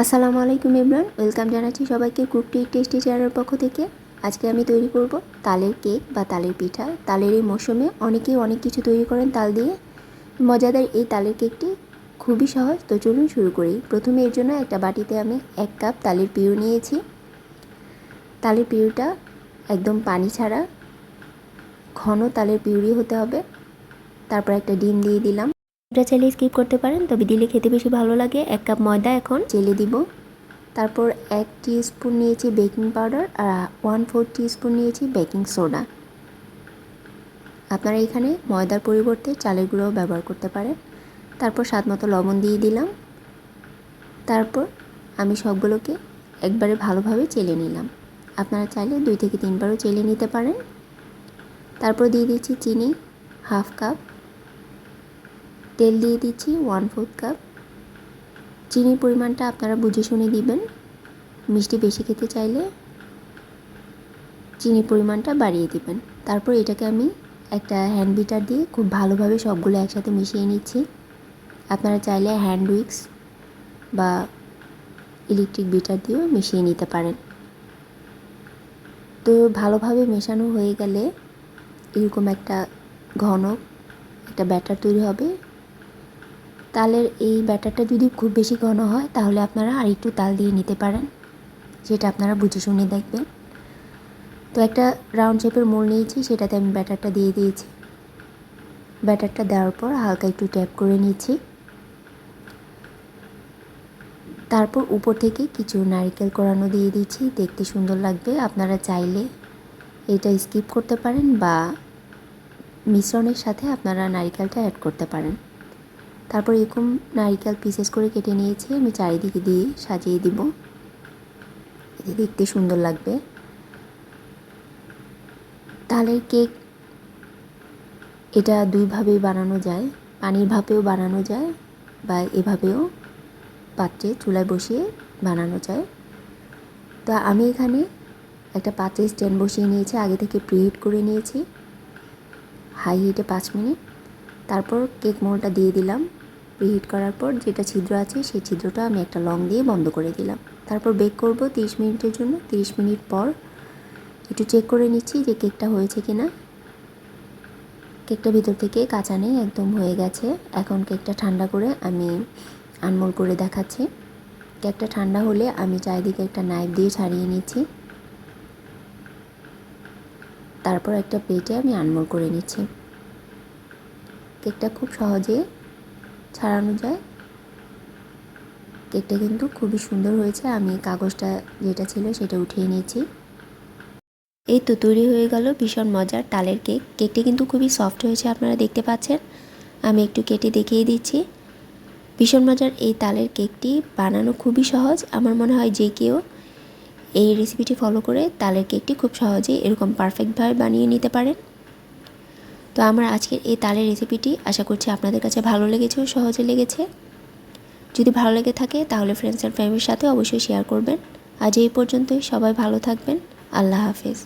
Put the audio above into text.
আসসালামু আলাইকুম ইমরান, ওয়েলকাম জানাচ্ছি সবাইকে কুকটি টেস্টি চ্যানেলের পক্ষ থেকে। আজকে আমি তৈরি করব তালের কেক বা তালের পিঠা। তালের এই মৌসুমে অনেকেই অনেক কিছু তৈরি করেন তাল দিয়ে। মজাদার এই তালের কেকটি খুবই সহজ, তো চলুন শুরু করি। প্রথমে এর জন্য একটা বাটিতে আমি এক কাপ তালের পিউ নিয়েছি। তালের পিউটা একদম পানি ছাড়া, ঘন তালের পিউরি হতে হবে। তারপর একটা ডিম দিয়ে দিলাম। এটা চাইলে স্কিপ করতে পারেন। তবে দিলে খেতে বেশি ভালো লাগে। এক কাপ ময়দা এখন চেলে দিব। তারপর এক স্পুন নিয়েছি বেকিং পাউডার আর ওয়ান ফোর স্পুন নিয়েছি বেকিং সোডা আপনারা এখানে ময়দার পরিবর্তে চালের গুঁড়োও ব্যবহার করতে পারেন। তারপর স্বাদ মতো লবণ দিয়ে দিলাম। তারপর আমি সবগুলোকে একবারে ভালোভাবে চেলে নিলাম। আপনারা চাইলে দুই থেকে তিনবারও চেলে নিতে পারেন। তারপর দিয়ে দিচ্ছি চিনি হাফ কাপ তেল দিয়ে দিচ্ছি ওয়ান ফোর্থ কাপ চিনির পরিমাণটা আপনারা বুঝে শুনে দিবেন। মিষ্টি বেশি খেতে চাইলে চিনির পরিমাণটা বাড়িয়ে দিবেন। তারপর এটাকে আমি একটা হ্যান্ড বিটার দিয়ে খুব ভালোভাবে সবগুলো একসাথে মিশিয়ে নিচ্ছি। আপনারা চাইলে হ্যান্ড উইক্স বা ইলেকট্রিক বিটার দিয়েও মিশিয়ে নিতে পারেন। তো ভালোভাবে মেশানো হয়ে গেলে এরকম একটা ঘন একটা ব্যাটার তৈরি হবে। তালের এই ব্যাটারটা যদি খুব বেশি ঘন হয়, তাহলে আপনারা আর একটু তাল দিয়ে নিতে পারেন। যেটা আপনারা বুঝে শুনে দেখবেন। তো একটা রাউন্ড শেপের মোল নিয়েছি, সেটাতে আমি ব্যাটারটা দিয়ে দিয়েছি। ব্যাটারটা দেওয়ার পর হালকা একটু ট্যাপ করে নিয়েছি তারপর উপর থেকে কিছু নারকেল কোরানো দিয়ে দিচ্ছি। দেখতে সুন্দর লাগবে। আপনারা চাইলে এটা স্কিপ করতে পারেন বা মিশ্রণের সাথে আপনারা নারিকেলটা অ্যাড করতে পারেন। তারপর এরকম নারিকেল পিসেস করে কেটে নিয়েছি, আমি চারিদিকে দিয়ে সাজিয়ে দিব। এতে দেখতে সুন্দর লাগবে। তালের কেক এটা দুইভাবেই বানানো যায়। পানির ভাপেও বানানো যায় বা এভাবেও পাত্রে চুলায় বসিয়ে বানানো যায়। তো আমি এখানে একটা পাত্রে স্ট্যান্ড বসিয়ে নিয়েছি, আগে থেকে প্রিহিট করে নিয়েছি। হাই হিটে পাঁচ মিনিট। তারপর কেক মোলটা দিয়ে দিলাম। প্রিহিট করার পর যেটা ছিদ্র আছে, সেই ছিদ্রটা আমি একটা লং দিয়ে বন্ধ করে দিলাম। তারপর বেক করব তিরিশ মিনিটের জন্য। তিরিশ মিনিট পর একটু চেক করে নিচ্ছি যে কেকটা হয়েছে কি না কেকটা ভিতর থেকে কাঁচা নেই, একদম হয়ে গেছে। এখন কেকটা ঠান্ডা করে আমি আনমোল করে দেখাচ্ছি। কেকটা ঠান্ডা হলে আমি চারিদিকে একটা নাইফ দিয়ে ছাড়িয়ে নিচ্ছি। তারপর একটা প্লেটে আমি আনমোল করে নিচ্ছি। কেকটা খুব সহজে ছাড়ানো যায় কেকটা কিন্তু খুবই সুন্দর হয়েছে। আমি কাগজটা যেটা ছিল সেটা উঠিয়ে নিয়েছি। এই তো তৈরি হয়ে গেল ভীষণ মজার তালের কেক। কেকটি কিন্তু খুবই সফট হয়েছে, আপনারা দেখতে পাচ্ছেন। আমি একটু কেটে দেখিয়ে দিচ্ছি। ভীষণ মজার এই তালের কেকটি বানানো খুবই সহজ। আমার মনে হয় যে কেউ এই রেসিপিটি ফলো করে তালের কেকটি খুব সহজেই এরকম পারফেক্টভাবে বানিয়ে নিতে পারেন। তো আমার আজকের এই তালের রেসিপিটি আশা করছি আপনাদের কাছে ভালো লেগেছে ও সহজে লেগেছে। যদি ভালো লেগে থাকে তাহলে ফ্রেন্ডস অ্যান্ড ফ্যামিলির সাথে অবশ্যই শেয়ার করবেন। আজ এই পর্যন্তই, সবাই ভালো থাকবেন। আল্লাহ হাফেজ।